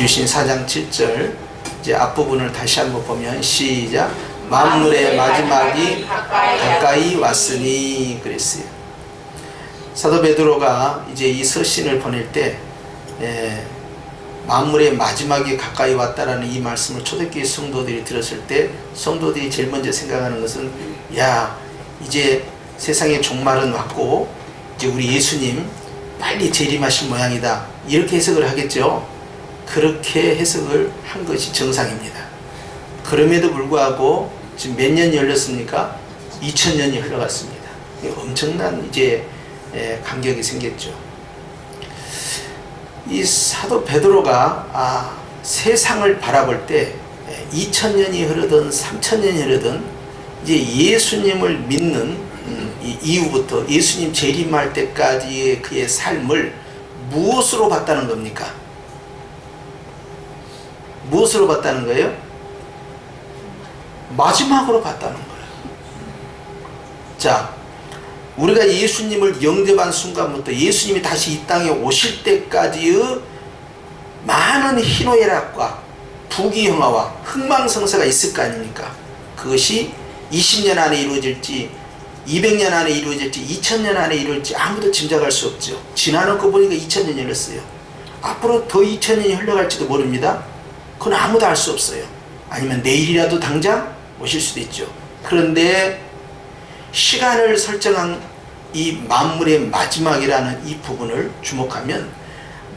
주신 4장 7절 이제 앞부분을 다시 한번 보면 시작. 만물의 마지막이 가까이 왔으니. 그랬어요. 사도 베드로가 이제 이 서신을 보낼 때 에, 만물의 마지막이 가까이 왔다라는 이 말씀을 초대교회 성도들이 들었을 때 성도들이 제일 먼저 생각하는 것은 야 이제 세상의 종말은 왔고 이제 우리 예수님 빨리 재림하실 모양이다. 이렇게 해석을 하겠죠 그렇게 해석을 한 것이 정상입니다. 그럼에도 불구하고 지금 몇 년이 흘렀습니까? 2000년이 흘러갔습니다. 엄청난 이제 에, 간격이 생겼죠. 이 사도 베드로가 아, 세상을 바라볼 때 2000년이 흐르든 3000년이 흐르든 이제 예수님을 믿는 음, 이 이후부터 예수님 재림할 때까지의 그의 삶을 무엇으로 봤다는 겁니까? 무엇으로 봤다는 거예요? 마지막으로 봤다는 거예요. 자, 우리가 예수님을 영접한 순간부터 예수님이 다시 이 땅에 오실 때까지의 많은 희노애락과 부귀영화와 흥망성쇠가 있을 거 아닙니까? 그것이 20년 안에 이루어질지 200년 안에 이루어질지 2000년 안에 이루어질지 아무도 짐작할 수 없죠. 지나놓고 보니까 2000년이 흘렀어요. 앞으로 더 2000년이 흘러갈지도 모릅니다. 그건 아무도 알 수 없어요. 아니면 내일이라도 당장 오실 수도 있죠. 그런데 시간을 설정한 이 만물의 마지막이라는 이 부분을 주목하면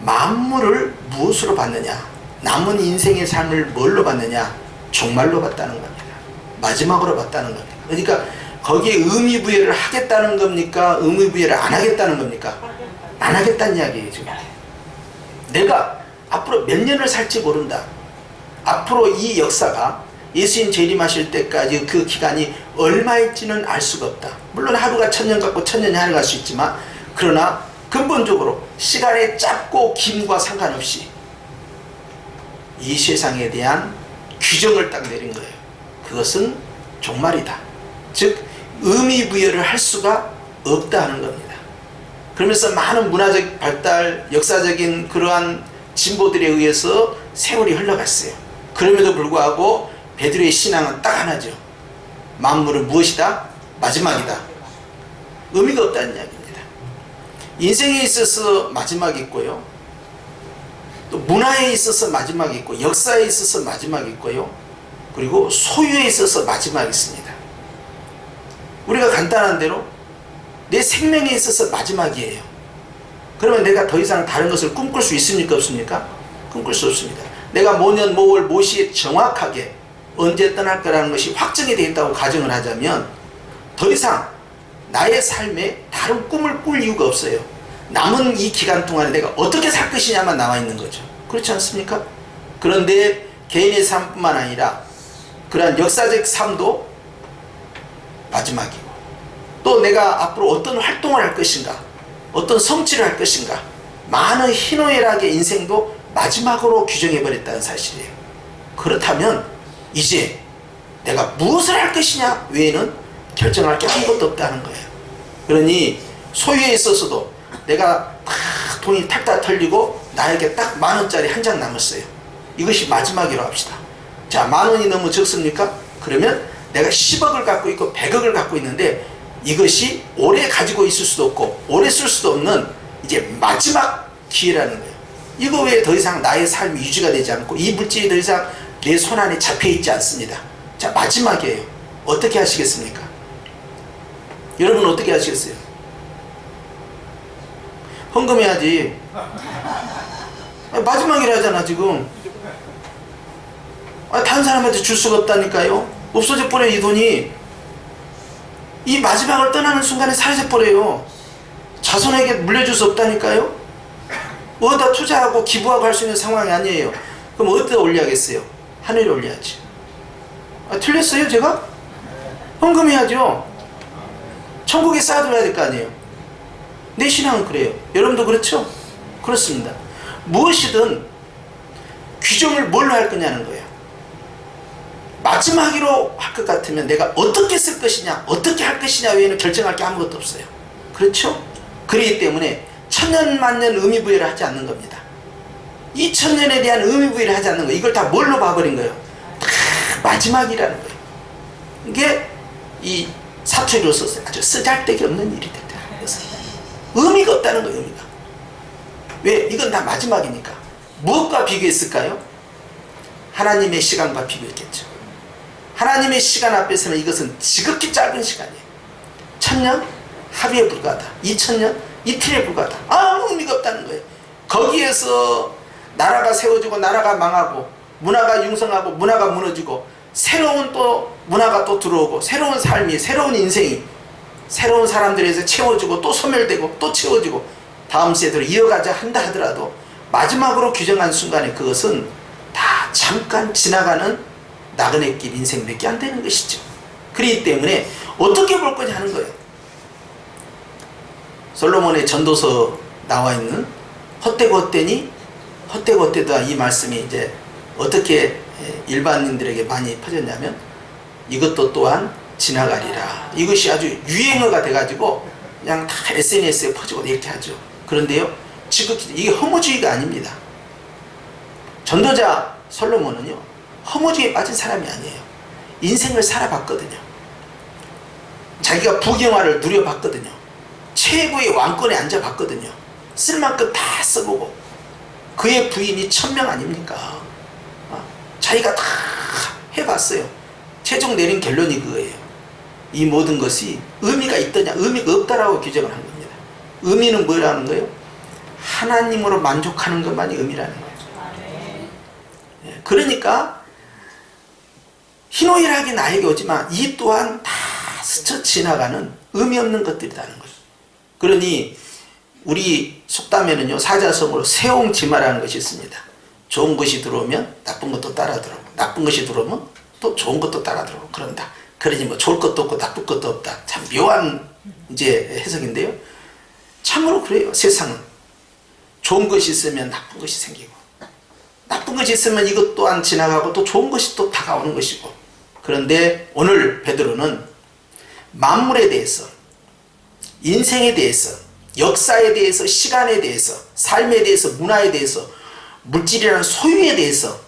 만물을 무엇으로 봤느냐 남은 인생의 삶을 뭘로 봤느냐 종말로 봤다는 겁니다. 마지막으로 봤다는 겁니다. 그러니까 거기에 의미 부여를 하겠다는 겁니까 의미 부여를 안 하겠다는 겁니까? 안 하겠다는 이야기예요 지금. 내가 앞으로 몇 년을 살지 모른다 앞으로 이 역사가 예수님 재림하실 때까지 그 기간이 얼마일지는 알 수가 없다. 물론 하루가 천년 같고 천년이 하루 갈수 있지만 그러나 근본적으로 시간의 짧고 김과 상관없이 이 세상에 대한 규정을 딱 내린 거예요. 그것은 종말이다. 즉 의미 부여를 할 수가 없다는 겁니다. 그러면서 많은 문화적 발달, 역사적인 그러한 진보들에 의해서 세월이 흘러갔어요. 그럼에도 불구하고 베드로의 신앙은 딱 하나죠. 만물은 무엇이다? 마지막이다. 의미가 없다는 이야기입니다. 인생에 있어서 마지막이 있고요. 또 문화에 있어서 마지막이 있고 역사에 있어서 마지막이 있고요. 그리고 소유에 있어서 마지막이 있습니다. 우리가 간단한 대로 내 생명에 있어서 마지막이에요. 그러면 내가 더 이상 다른 것을 꿈꿀 수 있습니까? 없습니까? 꿈꿀 수 없습니다. 내가 모년 모월 모시에 정확하게 언제 떠날 거라는 것이 확정이 되어 있다고 가정을 하자면 더 이상 나의 삶에 다른 꿈을 꿀 이유가 없어요. 남은 이 기간 동안에 내가 어떻게 살 것이냐만 나와 있는 거죠. 그렇지 않습니까? 그런데 개인의 삶뿐만 아니라 그러한 역사적 삶도 마지막이고 또 내가 앞으로 어떤 활동을 할 것인가 어떤 성취를 할 것인가 많은 희노애락의 인생도 마지막으로 규정해버렸다는 사실이에요. 그렇다면 이제 내가 무엇을 할 것이냐 외에는 결정할 게 아무것도 없다는 거예요. 그러니 소유에 있어서도 내가 다 돈이 탁탁 털리고 나에게 딱 만 원짜리 한 장 남았어요. 이것이 마지막이라고 합시다. 자, 만 원이 너무 적습니까? 그러면 내가 10억을 갖고 있고 100억을 갖고 있는데 이것이 오래 가지고 있을 수도 없고 오래 쓸 수도 없는 이제 마지막 기회라는 거예요. 이거 외에 더 이상 나의 삶이 유지가 되지 않고 이 물질이 더 이상 내 손 안에 잡혀 있지 않습니다. 자, 마지막이에요. 어떻게 하시겠습니까? 여러분 어떻게 하시겠어요? 헌금해야지. 마지막이라잖아, 지금. 아, 다른 사람한테 줄 수가 없다니까요. 없어져 버려, 이 돈이. 이 마지막을 떠나는 순간에 사라져 버려요. 자손에게 물려줄 수 없다니까요. 어디다 투자하고 기부하고 할 수 있는 상황이 아니에요. 그럼 어디다 올려야겠어요? 하늘에 올려야지. 아, 틀렸어요, 제가? 헌금해야죠. 천국에 쌓아둬야 될 거 아니에요. 내 신앙은 그래요. 여러분도 그렇죠? 그렇습니다. 무엇이든 규정을 뭘로 할 거냐는 거예요. 마지막으로 할 것 같으면 내가 어떻게 쓸 것이냐, 어떻게 할 것이냐 외에는 결정할 게 아무것도 없어요. 그렇죠? 그렇기 때문에 천년 만년 의미 부여를 하지 않는 겁니다. 2000년에 대한 의미 부여를 하지 않는 거예요. 이걸 다 뭘로 봐버린 거예요? 다 마지막이라는 거예요. 이게 이 사투리로서 아주 쓰잘데기 없는 일이 됐다. 의미가 없다는 거예요. 의미가. 왜? 이건 다 마지막이니까. 무엇과 비교했을까요? 하나님의 시간과 비교했겠죠. 하나님의 시간 앞에서는 이것은 지극히 짧은 시간이에요. 천년? 하루에 불과하다. 이천년? 이틀에 불과하다. 아무 의미가 없다는 거예요. 거기에서 나라가 세워지고 나라가 망하고 문화가 융성하고 문화가 무너지고 새로운 또 문화가 또 들어오고 새로운 삶이 새로운 인생이 새로운 사람들에서 채워지고 또 소멸되고 또 채워지고 다음 세대로 이어가자 한다 하더라도 마지막으로 규정한 순간에 그것은 다 잠깐 지나가는 나그네 길 인생 몇개안 되는 것이죠. 그렇기 때문에 어떻게 볼 거냐 하는 거예요. 솔로몬의 전도서 나와 있는 헛되고 헛되니 헛되고 헛되다 이 말씀이 이제 어떻게 일반인들에게 많이 퍼졌냐면 이것도 또한 지나가리라. 이것이 아주 유행어가 돼가지고 그냥 다 SNS에 퍼지고 이렇게 하죠. 그런데요, 지극히 이게 허무주의가 아닙니다. 전도자 솔로몬은요, 허무주의에 빠진 사람이 아니에요. 인생을 살아봤거든요. 자기가 부경화를 누려봤거든요. 최고의 왕권에 앉아봤거든요. 쓸 만큼 다 써보고 그의 부인이 천명 아닙니까? 어? 자기가 다 해봤어요. 최종 내린 결론이 그거예요. 이 모든 것이 의미가 있더냐? 의미가 없다라고 규정을 한 겁니다. 의미는 뭐라는 거예요? 하나님으로 만족하는 것만이 의미라는 거예요. 예, 그러니까 희노애락이 나에게 오지만 이 또한 다 스쳐 지나가는 의미 없는 것들이라는 거죠. 그러니 우리 속담에는요 사자성어로 세옹지마라는 것이 있습니다. 좋은 것이 들어오면 나쁜 것도 따라 들어오고 나쁜 것이 들어오면 또 좋은 것도 따라 들어오고 그런다. 그러니 뭐 좋을 것도 없고 나쁠 것도 없다. 참 묘한 이제 해석인데요. 참으로 그래요. 세상은 좋은 것이 있으면 나쁜 것이 생기고 나쁜 것이 있으면 이것 또한 지나가고 또 좋은 것이 또 다가오는 것이고 그런데 오늘 베드로는 만물에 대해서 인생에 대해서 역사에 대해서 시간에 대해서 삶에 대해서 문화에 대해서 물질이라는 소유에 대해서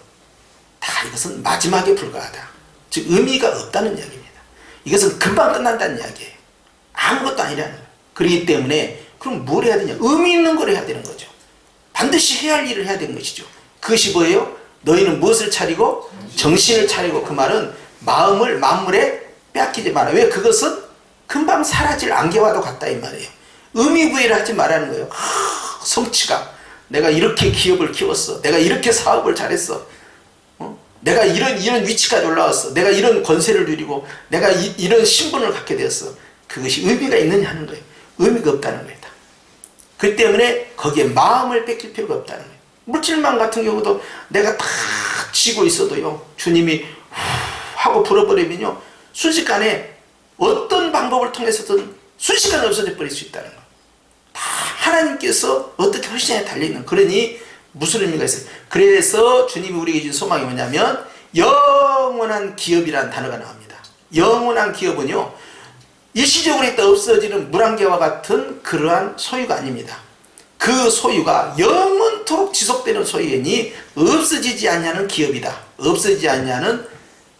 다 이것은 마지막에 불과하다. 즉 의미가 없다는 이야기입니다. 이것은 금방 끝난다는 이야기예요. 아무것도 아니라는 거예요. 그렇기 때문에 그럼 뭘 해야 되냐? 의미 있는 걸 해야 되는 거죠. 반드시 해야 할 일을 해야 되는 것이죠. 그것이 뭐예요? 너희는 무엇을 차리고 정신을 차리고 그 말은 마음을 만물에 빼앗기지 마라. 왜 그것은 금방 사라질 안개와도 같다 이 말이에요. 의미 부여를 하지 말라는 거예요. 하, 성취가 내가 이렇게 기업을 키웠어. 내가 이렇게 사업을 잘했어. 어? 내가 이런 이런 위치까지 올라왔어. 내가 이런 권세를 누리고 내가 이, 런 신분을 갖게 되었어. 그것이 의미가 있느냐 하는 거예요. 의미가 없다는 거예요. 그 때문에 거기에 마음을 뺏길 필요가 없다는 거예요. 물질만 같은 경우도 내가 다 쥐고 있어도요. 주님이 하고 불어버리면요. 순식간에 어떤 방법을 통해서든 순식간에 없어져 버릴 수 있다는 거. 다 하나님께서 어떻게 훨씬에 달려있는 그러니 무슨 의미가 있어요? 그래서 주님이 우리에게 준 소망이 뭐냐면 영원한 기업이라는 단어가 나옵니다. 영원한 기업은요. 일시적으로 있다 없어지는 물안개와 같은 그러한 소유가 아닙니다. 그 소유가 영원토록 지속되는 소유이니 없어지지 않냐는 기업이다. 없어지지 않냐는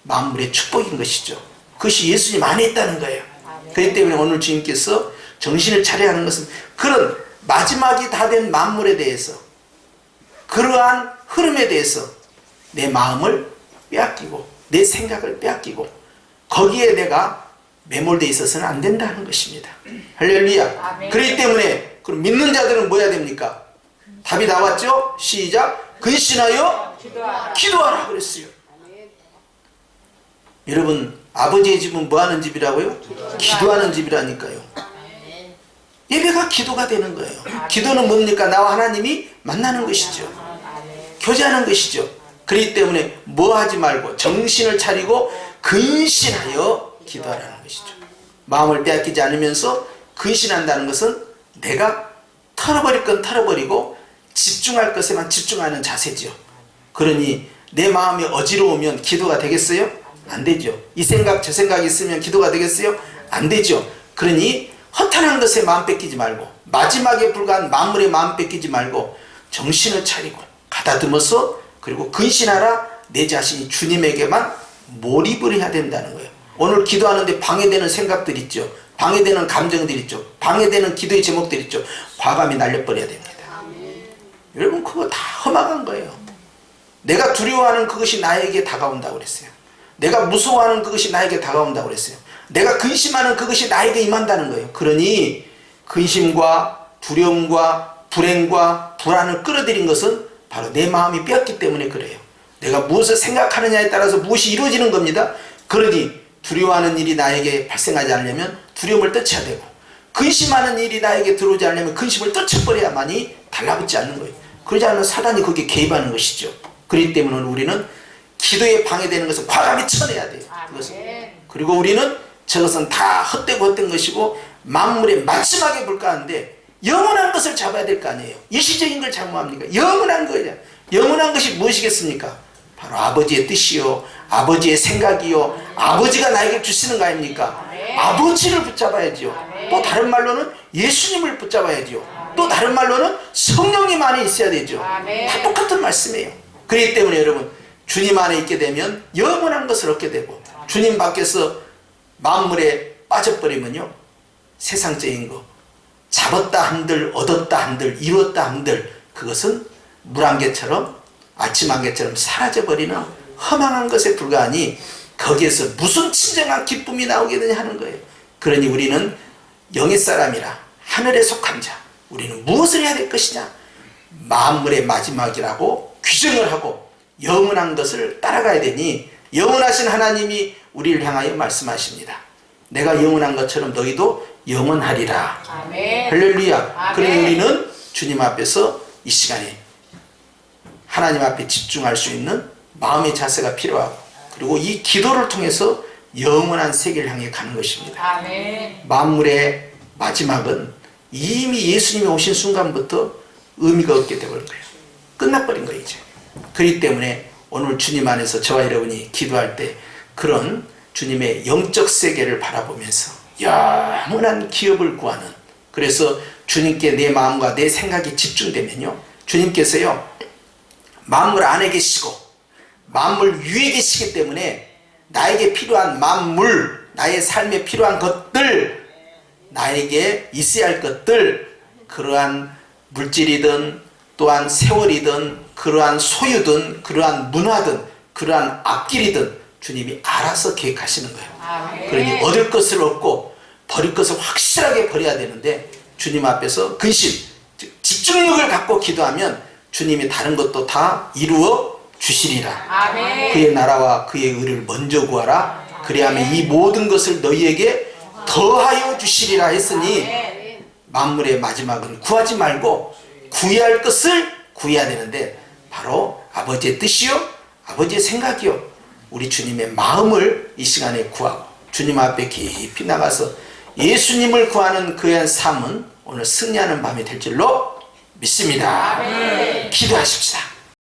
만물의 축복인 것이죠. 그것이 예수님 안에 있다는 거예요. 그렇기 때문에 오늘 주님께서 정신을 차려야 하는 것은 그런 마지막이 다 된 만물에 대해서 그러한 흐름에 대해서 내 마음을 빼앗기고 내 생각을 빼앗기고 거기에 내가 매몰되어 있어서는 안 된다는 것입니다. 할렐루야. 그렇기 때문에 그럼 믿는 자들은 뭐 해야 됩니까? 답이 나왔죠? 시작. 근신하여 기도하라. 기도하라 그랬어요. 여러분 아버지의 집은 뭐 하는 집이라고요? 기도하는 집이라니까요. 예배가 기도가 되는 거예요. 기도는 뭡니까? 나와 하나님이 만나는 것이죠. 교제하는 것이죠. 그렇기 때문에 뭐 하지 말고 정신을 차리고 근신하여 기도하라는 것이죠. 마음을 빼앗기지 않으면서 근신한다는 것은 내가 털어버릴 건 털어버리고 집중할 것에만 집중하는 자세죠. 그러니 내 마음이 어지러우면 기도가 되겠어요? 안 되죠. 이 생각 저 생각이 있으면 기도가 되겠어요? 안 되죠. 그러니 허탄한 것에 마음 뺏기지 말고 마지막에 불과한 만물에 마음 뺏기지 말고 정신을 차리고. 가다듬어서 그리고 근신하라 내 자신이 주님에게만 몰입을 해야 된다는 거예요. 오늘 기도하는데 방해되는 생각들 있죠. 방해되는 감정들 있죠. 방해되는 기도의 제목들 있죠. 과감히 날려버려야 됩니다. 여러분 그거 다 험악한 거예요. 내가 두려워하는 그것이 나에게 다가온다고 그랬어요. 내가 무서워하는 그것이 나에게 다가온다고 그랬어요. 내가 근심하는 그것이 나에게 임한다는 거예요. 그러니 근심과 두려움과 불행과 불안을 끌어들인 것은 바로 내 마음이 뼈었기 때문에 그래요. 내가 무엇을 생각하느냐에 따라서 무엇이 이루어지는 겁니다. 그러니 두려워하는 일이 나에게 발생하지 않으려면 두려움을 떨쳐야 되고 근심하는 일이 나에게 들어오지 않으려면 근심을 떨쳐버려야만이 달라붙지 않는 거예요. 그러지 않으면 사단이 거기에 개입하는 것이죠. 그렇기 때문에 우리는 기도에 방해되는 것은 과감히 쳐내야 돼요. 그것은. 그리고 우리는 저것은 다 헛되고 헛된 것이고 만물의 마지막에 불과한데 영원한 것을 잡아야 될 거 아니에요. 일시적인 걸 잡아합니까? 영원한 거예요. 영원한 것이 무엇이겠습니까? 바로 아버지의 뜻이요, 아버지의 생각이요, 아버지가 나에게 주시는 거 아닙니까? 아버지를 붙잡아야죠. 또 다른 말로는 예수님을 붙잡아야죠. 또 다른 말로는 성령님 안에 있어야 되죠. 다 똑같은 말씀이에요. 그렇기 때문에 여러분 주님 안에 있게 되면 영원한 것을 얻게 되고 주님 밖에서 만물에 빠져버리면요 세상적인 거 잡았다 한들 얻었다 한들 이루었다 한들 그것은 물안개처럼 아침 안개처럼 사라져버리는 허망한 것에 불과하니 거기에서 무슨 진정한 기쁨이 나오게 되냐 하는 거예요. 그러니 우리는 영의 사람이라 하늘에 속한 자 우리는 무엇을 해야 될 것이냐 만물의 마지막이라고 규정을 하고 영원한 것을 따라가야 되니 영원하신 하나님이 우리를 향하여 말씀하십니다. 내가 영원한 것처럼 너희도 영원하리라. 아멘. 할렐루야. 아멘. 그러니 우리는 주님 앞에서 이 시간에 하나님 앞에 집중할 수 있는 마음의 자세가 필요하고 그리고 이 기도를 통해서 영원한 세계를 향해 가는 것입니다. 아멘. 만물의 마지막은 이미 예수님이 오신 순간부터 의미가 없게 되버린 거예요. 끝나버린 거예요, 이제. 그렇기 때문에 오늘 주님 안에서 저와 여러분이 기도할 때 그런 주님의 영적 세계를 바라보면서 영원한 기업을 구하는 그래서 주님께 내 마음과 내 생각이 집중되면요. 주님께서요. 만물 안에 계시고 만물 위에 계시기 때문에 나에게 필요한 만물, 나의 삶에 필요한 것들, 나에게 있어야 할 것들, 그러한 물질이든 또한 세월이든 그러한 소유든 그러한 문화든 그러한 앞길이든 주님이 알아서 계획하시는 거예요. 아멘. 그러니 얻을 것을 얻고 버릴 것을 확실하게 버려야 되는데 주님 앞에서 근심, 즉 집중력을 갖고 기도하면 주님이 다른 것도 다 이루어 주시리라. 아멘. 그의 나라와 그의 의를 먼저 구하라. 그리하면 이 모든 것을 너희에게 더하여 주시리라 했으니 아멘. 만물의 마지막은 구하지 말고 구해야 할 것을 구해야 되는데 바로 아버지의 뜻이요 아버지의 생각이요 우리 주님의 마음을 이 시간에 구하고 주님 앞에 깊이 나가서 예수님을 구하는 그의 삶은 오늘 승리하는 밤이 될 줄로 믿습니다. 기도하십시다.